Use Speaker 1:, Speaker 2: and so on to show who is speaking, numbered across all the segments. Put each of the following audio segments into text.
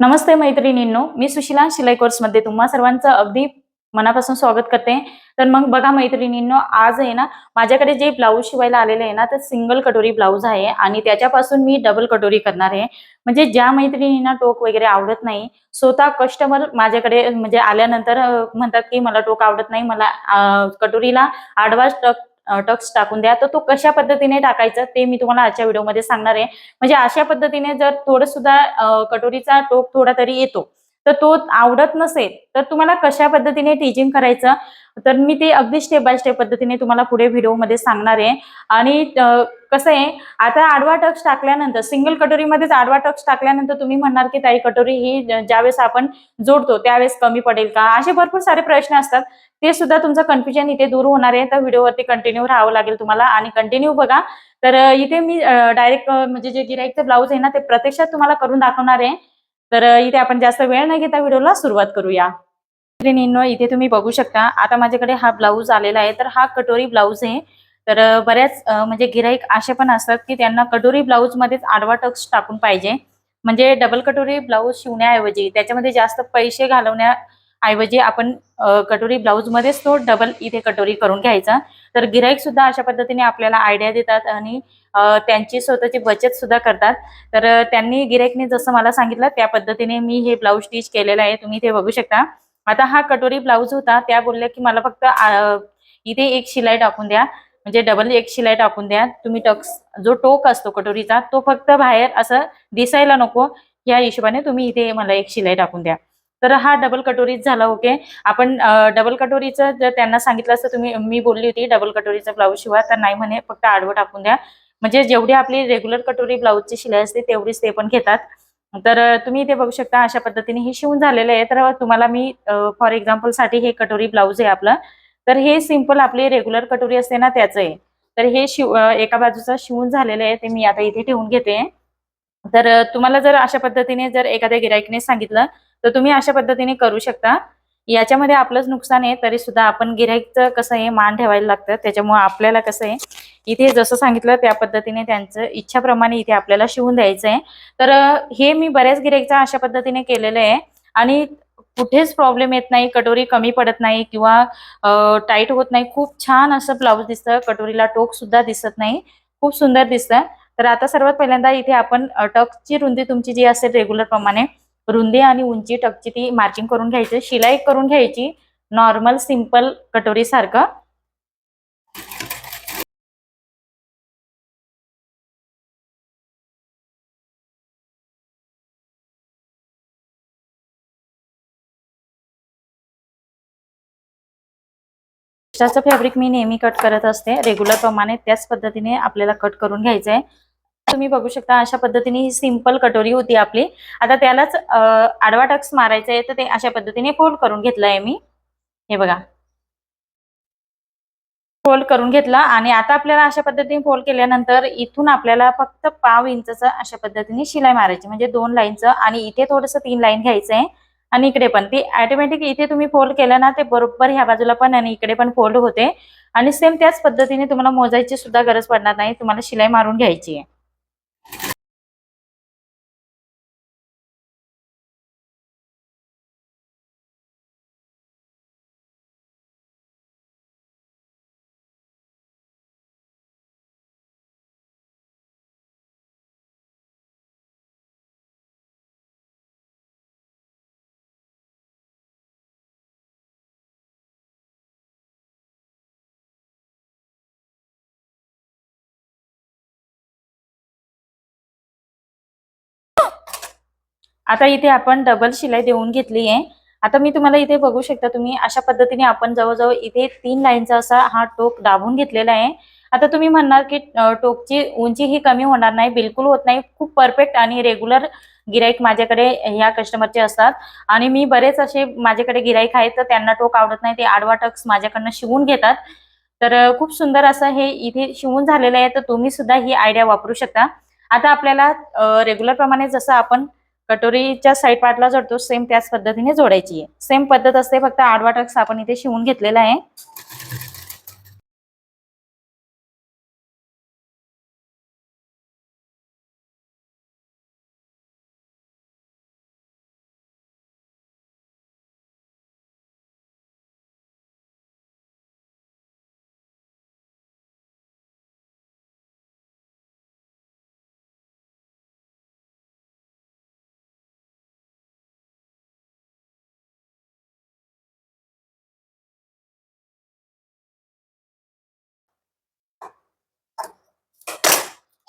Speaker 1: नमस्ते मैत्रिणींनो मी सुशिला शिलाई कोर्समध्ये तुम्हा सर्वांचं अगदी मनापासून स्वागत करते. तर मग बघा मैत्रिणींनो आज आहे ना माझ्याकडे जे ब्लाऊज शिवायला आलेले आहे ना तर सिंगल कटोरी ब्लाऊज आहे आणि त्याच्यापासून मी डबल कटोरी करणार आहे. म्हणजे ज्या मैत्रिणींना टोक वगैरे आवडत नाही स्वतः कस्टमर माझ्याकडे म्हणजे आल्यानंतर म्हणतात की मला टोक आवडत नाही मला कटोरीला आडवा टक टक्स टाकून द्या. तर तो कशा पद्धतीने टाकायचा ते मी तुम्हाला आजच्या व्हिडिओमध्ये सांगणार आहे. म्हणजे अशा पद्धतीने जर थोडं सुद्धा कटोरीचा टोक थोडा तरी येतो. तर तो आवडत नसेल तर तुम्हाला कशा पद्धतीने टीचिंग करायचं? तर मी ते अगदी स्टेप बाय स्टेप पद्धतीने तुम्हाला पुढे व्हिडिओमध्ये सांगणार आहे. आणि कसं आहे आता आडवा टक्स टाकल्यानंतर सिंगल कटोरीमध्येच आडवा टक्स टाकल्यानंतर तुम्ही म्हणणार की ताई कटोरी ही ज्यावेळेस आपण जोडतो त्यावेळेस कमी पडेल का? असे भरपूर सारे प्रश्न असतात. ते सुद्धा तुमचं कन्फ्युजन इथे दूर होणार आहे. तर व्हिडिओवरती कंटिन्यू राहावं लागेल तुम्हाला. आणि कंटिन्यू बघा. तर इथे मी डायरेक्ट म्हणजे जे गिराईकचं ब्लाऊज आहे ना ते प्रत्यक्षात तुम्हाला करून दाखवणार आहे. तर इथे आपण जास्त वेळ न घेता व्हिडिओला सुरुवात करूया. मैत्रिणींनो, इथे तुम्ही बघू शकता आता माझ्याकडे हा ब्लाऊज आलेला आहे तर हा कटोरी ब्लाऊज आहे. तर बऱ्याच म्हणजे गिराईक असे पण असतात की त्यांना कटोरी ब्लाऊज मध्येच आडवा टक्स टाकून पाहिजे. म्हणजे डबल कटोरी ब्लाऊज शिवण्याऐवजी त्याच्यामध्ये जास्त पैसे घालवण्याऐवजी आपण कटोरी ब्लाऊज मध्येच तो डबल इथे कटोरी करून घ्यायचा. तर गिराईक सुद्धा अशा पद्धतीने आपल्याला आयडिया देतात आणि त्यांची स्वतःची बचत सुद्धा करतात. तर त्यांनी गिरायकने जसं मला सांगितलं त्या पद्धतीने मी हे ब्लाऊज स्टिच केलेलं आहे. तुम्ही ते बघू शकता. आता हा कटोरी ब्लाऊज होता. त्या बोलल्या की मला फक्त इथे एक शिलाई टाकून द्या. म्हणजे डबल एक शिलाई टाकून द्या. तुम्ही टक्स जो टोक असतो कटोरीचा तो फक्त बाहेर असं दिसायला नको. या हिशोबाने तुम्ही इथे मला एक शिलाई टाकून द्या. तर हा डबल कटोरीच झाला ओके. आपण डबल कटोरीचं जर त्यांना सांगितलं असतं तुम्ही मी बोलली होती डबल कटोरीचा ब्लाऊज शिवा. तर नाही म्हणे फक्त आडवं टाकून द्या. म्हणजे जेवढी आपली रेग्युलर कटोरी ब्लाऊजची शिलाई असते तेवढीच ते पण घेतात. तर तुम्ही इथे बघू शकता अशा पद्धतीने हे शिवून झालेलं आहे. तर तुम्हाला मी फॉर एक्झाम्पलसाठी हे कटोरी ब्लाऊज आहे आपलं. तर हे सिंपल आपली रेग्युलर कटोरी असते ना त्याचं आहे. तर हे शिव एका बाजूचं शिवून झालेलं आहे ते मी आता इथे ठेवून घेते. तर तुम्हाला जर अशा पद्धतीने जर एखाद्या गिराईकने सांगितलं तर तुम्ही अशा पद्धतीने करू शकता. याच्यामध्ये आपलंच नुकसान आहे तरी सुद्धा आपण गिराईकचं कसं आहे मान ठेवायला लागतं. त्याच्यामुळे आपल्याला कसं आहे इथे जसं सांगितलं त्या पद्धतीने त्यांचं इच्छाप्रमाणे इथे आपल्याला शिवून द्यायचं आहे तर हे मी बऱ्याच गिराईकचं अशा पद्धतीने केलेलं आहे. आणि कुठेच प्रॉब्लेम येत नाही कटोरी कमी पडत नाही किंवा टाईट होत नाही. खूप छान असं ब्लाऊज दिसतं कटोरीला टोक सुद्धा दिसत नाही. खूप सुंदर दिसतं. तर आता सर्वात पहिल्यांदा इथे आपण टकची रुंदी तुमची जी असेल रेग्युलर प्रमाणे रुंदी आणि उंची टकची ती मार्किंग करून घ्यायची शिलाई करून घ्यायची नॉर्मल सिंपल कटोरी सारखं. फॅब्रिक मी नेहमी कट करत असते. रेग्युलर प्रमाणे त्याच पद्धतीने आपल्याला कट करून घ्यायचं आहे तुम्ही बघू शकता अशा पद्धतीने ही सिंपल कटोरी होती आपली. आता त्यालाच आडवा टक्स मारायचा आहे तर ते अशा पद्धतीने फोल्ड करून घेतलं आहे मी. हे बघा. फोल्ड करून घेतला आणि आता आपल्याला अशा पद्धतीने फोल्ड केल्यानंतर इथून आपल्याला फक्त पाव इंचचं अशा पद्धतीने शिलाई मारायची म्हणजे दोन लाईनचं आणि इथे थोडंसं तीन लाईन घ्यायचं आहे आणि इकडे पण. ती ऑटोमॅटिक इथे तुम्ही फोल्ड केलं ना ते बरोबर ह्या बाजूला पण आणि इकडे पण फोल्ड होते. आणि सेम त्याच पद्धतीने तुम्हाला मोजायची सुद्धा गरज पडणार नाही तुम्हाला शिलाई मारून घ्यायची आहे. आता इथे आपण डबल शिलाई देऊन घेतली आहे. आता मी तुम्हाला इथे बघू शकता तुम्ही अशा पद्धतीने आपण जवळजवळ इथे तीन लाईनचा असा हा टोक दाबून घेतलेला आहे. आता तुम्ही म्हणणार की टोकची उंची ही कमी होणार नाही बिलकुल होत नाही. खूप परफेक्ट आणि रेग्युलर गिराईक माझ्याकडे ह्या कस्टमरचे असतात. आणि मी बरेच असे माझ्याकडे गिराईक आहेत तर त्यांना टोक आवडत नाही. ते आडवा टक्स माझ्याकडनं शिवून घेतात. तर खूप सुंदर असं हे इथे शिवून झालेलं आहे. तर तुम्ही सुद्धा ही आयडिया वापरू शकता. आता आपल्याला रेग्युलर प्रमाणे जसं आपण कटोरीच्या साईड पार्टला जोडतो. सेम त्याच पद्धतीने जोडायची आहे. सेम पद्धत असते फक्त आडवा टक्स आपण इथे शिवून घेतलेला आहे.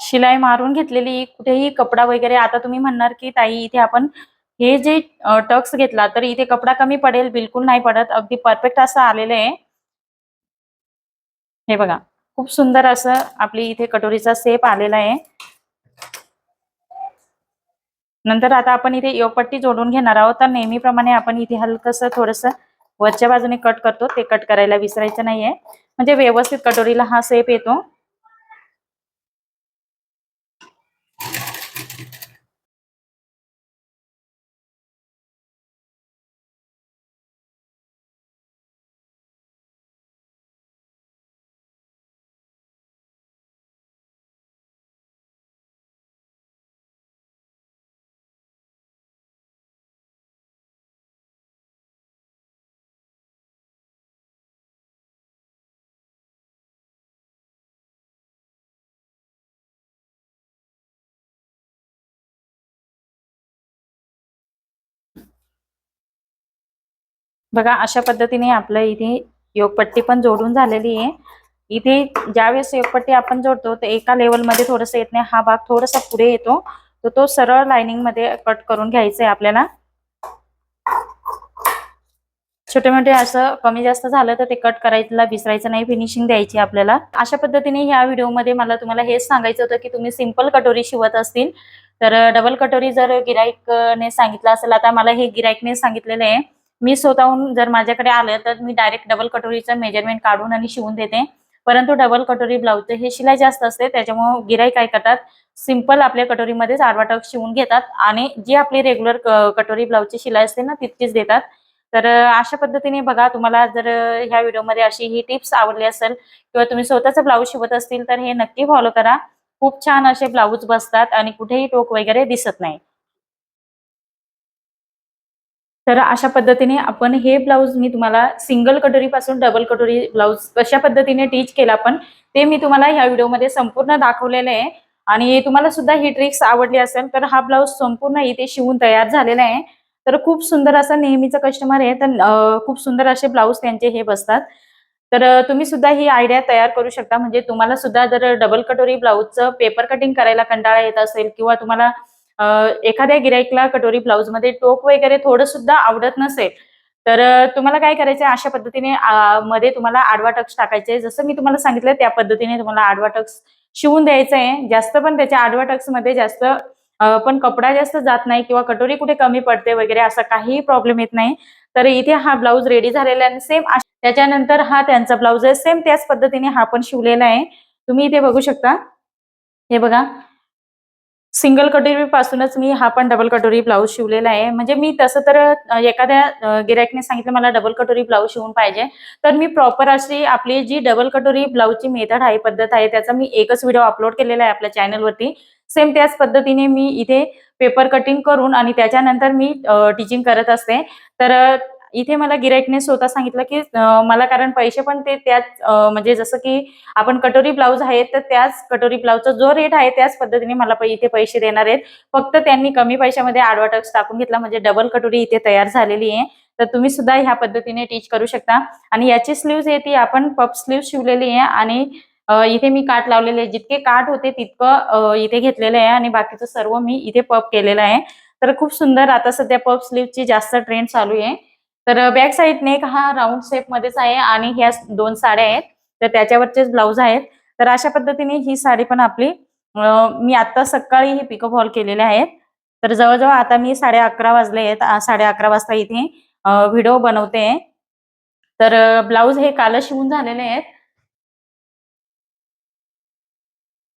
Speaker 1: शिलाई मारून घेतलेली कुठेही कपडा वगैरे आता तुम्ही म्हणणार की ताई इथे आपण हे जे टक्स घेतला तर इथे कपडा कमी पडेल बिलकुल नाही पडत. अगदी परफेक्ट असं आलेलं आहे. हे बघा खूप सुंदर असं आपली इथे कटोरीचा सेप आलेला आहे. नंतर आता आपण इथे योगपट्टी जोडून घेणार आहोत. तर नेहमीप्रमाणे आपण इथे हलकस थोडस वरच्या बाजूने कट करतो. ते कट करायला विसरायचं नाहीये. म्हणजे व्यवस्थित कटोरीला हा सेप येतो. बघा अशा पद्धतीने आपलं इथे योगपट्टी पण जोडून झालेली आहे. इथे ज्यावेळेस योगपट्टी आपण जोडतो तर एका लेवलमध्ये थोडस येत नाही. हा भाग थोडासा पुढे येतो. तर तो सरळ लाइनिंगमध्ये कट करून घ्यायचा आहे आपल्याला. छोटे मोठे असं कमी जास्त झालं तर ते कट करायला विसरायचं नाही. फिनिशिंग द्यायची आपल्याला. अशा पद्धतीने ह्या व्हिडिओमध्ये मला तुम्हाला हेच सांगायचं होतं की तुम्ही सिंपल कटोरी शिवत असतील. तर डबल कटोरी जर गिराईकने सांगितलं असेल आता मला हे गिराईकने सांगितलेलं आहे. मी स्वतःहून जर माझ्याकडे आलं तर मी डायरेक्ट डबल कटोरीचं मेजरमेंट काढून आणि शिवून देते. परंतु डबल कटोरी ब्लाऊजचे हे शिलाई जास्त असते त्याच्यामुळे गिराई काय करतात? सिंपल आपल्या कटोरीमध्येच आडवा टक शिवून घेतात आणि जी आपली रेग्युलर कटोरी ब्लाऊजची शिलाई असते ना तितकीच देतात. तर अशा पद्धतीने बघा तुम्हाला जर ह्या व्हिडिओमध्ये अशी ही टिप्स आवडली असेल किंवा तुम्ही स्वतःचा ब्लाऊज शिवत असतील तर हे नक्की फॉलो करा. खूप छान असे ब्लाऊज बसतात आणि कुठेही टोक वगैरे दिसत नाही. तर अशा पद्धतीने आपण हे ब्लाऊज मी तुम्हाला सिंगल कटोरी पासून डबल कटोरी ब्लाऊज कशा पद्धतीने टीच केला पण ते मी तुम्हाला ह्या व्हिडिओमध्ये संपूर्ण दाखवलेलं आहे. आणि तुम्हाला सुद्धा ही ट्रिक्स आवडली असेल तर हा ब्लाऊज संपूर्ण इथे शिवून तयार झालेला आहे. तर खूप सुंदर असा नेहमीचं कस्टमर आहे तर खूप सुंदर असे ब्लाऊज त्यांचे हे बसतात. तर तुम्ही सुद्धा ही आयडिया तयार करू शकता. म्हणजे तुम्हाला सुद्धा जर डबल कटोरी ब्लाऊजचं पेपर कटिंग करायला कंटाळा येत असेल किंवा तुम्हाला एखाद्या गिराईकला कटोरी ब्लाऊजमध्ये टोक वगैरे थोडं सुद्धा आवडत नसेल तर तुम्हाला काय करायचं अशा पद्धतीने मध्ये तुम्हाला आडवा टक्स टाकायचे. जसं मी तुम्हाला सांगितलं त्या पद्धतीने तुम्हाला आडवा टक्स शिवून द्यायचं आहे जास्त पण त्याच्या आडवा टक्समध्ये जास्त पण कपडा जास्त जात नाही किंवा कटोरी कुठे कमी पडते वगैरे असा काहीही प्रॉब्लेम येत नाही. तर इथे हा ब्लाऊज रेडी झालेला आहे. सेम त्याच्यानंतर हा त्यांचा ब्लाऊज आहे. सेम त्याच पद्धतीने हा पण शिवलेला आहे. तुम्ही इथे बघू शकता. हे बघा. सिंगल कटोरीपासूनच मी हा पण डबल कटोरी ब्लाऊज शिवलेला आहे. म्हणजे मी तसं तर एखाद्या गिरायकने सांगितलं मला डबल कटोरी ब्लाऊज शिवून पाहिजे. तर मी प्रॉपर अशी आपली जी डबल कटोरी ब्लाऊजची मेथड आहे पद्धत आहे त्याचा मी एकच व्हिडिओ अपलोड केलेला आहे आपल्या चॅनलवरती सेम त्याच पद्धतीने मी इथे पेपर कटिंग करून आणि त्याच्यानंतर मी टीचिंग करत असते. तर इथे मला गिराईकने स्वतः सांगितलं की मला कारण पैसे पण ते त्याच म्हणजे जसं की आपण कटोरी ब्लाऊज आहे तर त्याच कटोरी ब्लाऊजचा जो रेट आहे त्याच पद्धतीने मला इथे पैसे देणार आहेत. फक्त त्यांनी कमी पैशामध्ये आडवा टक्स टाकून घेतला म्हणजे डबल कटोरी इथे तयार झालेली आहे. तर तुम्ही सुद्धा ह्या पद्धतीने टीच करू शकता. आणि याची स्लीव्ज आहे ती आपण पप स्लीव्ह शिवलेली आहे आणि इथे मी काट लावलेले जितके काट होते तितकं इथे घेतलेलं आहे आणि बाकीचं सर्व मी इथे पप केलेलं आहे. तर खूप सुंदर आता सध्या पप स्लीवची जास्त ट्रेंड चालू आहे. तर बॅक साईड नेक हा राऊंड शेप मध्येच आहे आणि ह्या दोन साड्या आहेत. तर त्याच्यावरचेच ब्लाऊज आहेत. तर अशा पद्धतीने ही साडी पण आपली मी आता सकाळी हे पिकअप हॉल केलेले आहेत. तर जवळजवळ आता मी साडे अकरा वाजले आहेत साडे अकरा वाजता इथे व्हिडिओ बनवते. तर ब्लाऊज हे काल शिवून झालेले आहेत.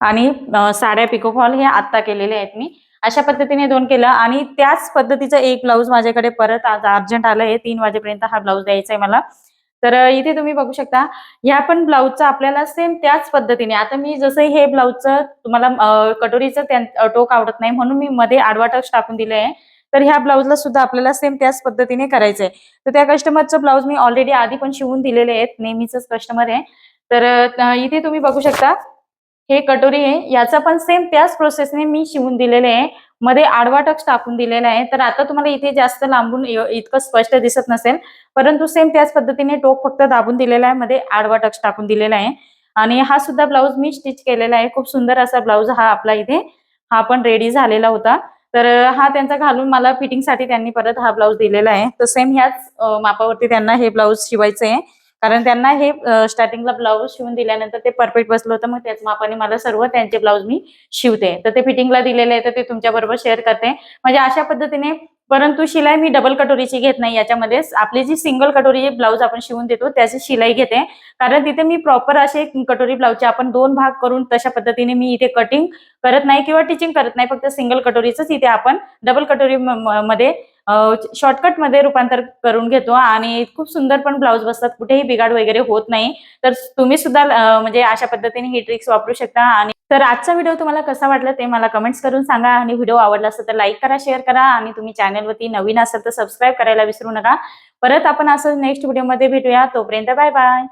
Speaker 1: आणि साड्या पिको फॉल हे आत्ता केलेले आहेत मी. अशा पद्धतीने दोन केलं. आणि त्याच पद्धतीचं एक ब्लाऊज माझ्याकडे परत आज अर्जंट आलं आहे. तीन वाजेपर्यंत हा ब्लाऊज द्यायचा आहे मला. तर इथे तुम्ही बघू शकता ह्या पण ब्लाऊजचा आपल्याला सेम त्याच पद्धतीने. आता मी जसं हे ब्लाऊजचं तुम्हाला कटोरीचं टोक आवडत नाही म्हणून मी मध्ये आडवा टच टाकून दिले आहे तर ह्या ब्लाऊजला सुद्धा आपल्याला सेम त्याच पद्धतीने करायचंय. तर त्या कस्टमरचं ब्लाऊज मी ऑलरेडी आधी पण शिवून दिलेले आहेत. नेहमीच कस्टमर आहे. तर इथे तुम्ही बघू शकता हे कटोरी आहे. याचा पण सेम त्याच प्रोसेसने मी शिवून दिलेले आहे. मध्ये आडवा टक्स टाकून दिलेला आहे. तर आता तुम्हाला इथे जास्त लांबून इतकं स्पष्ट दिसत नसेल. परंतु सेम त्याच पद्धतीने टोक फक्त दाबून दिलेला आहे. मध्ये आडवा टक्स टाकून दिलेला आहे. आणि हा सुद्धा ब्लाऊज मी स्टिच केलेला आहे. खूप सुंदर असा ब्लाऊज हा आपला इथे हा पण रेडी झालेला होता. तर हा त्यांचा घालून मला फिटिंगसाठी त्यांनी परत हा ब्लाऊज दिलेला आहे. तर सेम ह्याच मापावरती त्यांना हे ब्लाऊज शिवायचं आहे. कारण त्यांना हे स्टार्टिंगला ब्लाऊज शिवून दिल्यानंतर ते परफेक्ट बसलं होतं. मग त्याच मापाने मला सर्व त्यांचे ब्लाऊज मी शिवते. तर ते फिटिंगला दिलेले आहे तर ते तुमच्याबरोबर शेअर करते. म्हणजे अशा पद्धतीने परंतु शिलाई मी डबल कटोरीची घेत नाही. याच्यामध्ये आपली जी सिंगल कटोरी ब्लाऊज आपण शिवून देतो त्याची शिलाई घेते. कारण तिथे मी प्रॉपर असे कटोरी ब्लाऊजचे आपण दोन भाग करून तशा पद्धतीने मी इथे कटिंग करत नाही किंवा टिचिंग करत नाही. फक्त सिंगल कटोरीच इथे आपण डबल कटोरी मध्ये शॉर्टकटमध्ये रूपांतर करून घेतो आणि खूप सुंदर पण ब्लाऊज बसतात. कुठेही बिघाड वगैरे होत नाही. तर तुम्ही सुद्धा म्हणजे अशा पद्धतीने ही ट्रिक्स वापरू शकता. आणि तर आजचा व्हिडिओ तुम्हाला कसा वाटला ते मला कमेंट्स करून सांगा. आणि व्हिडिओ आवडला असेल तर लाईक करा शेअर करा आणि तुम्ही चॅनलवरती नवीन असाल तर सबस्क्राईब करायला विसरू नका. परत आपण असं नेक्स्ट व्हिडिओमध्ये भेटूया. तोपर्यंत बाय बाय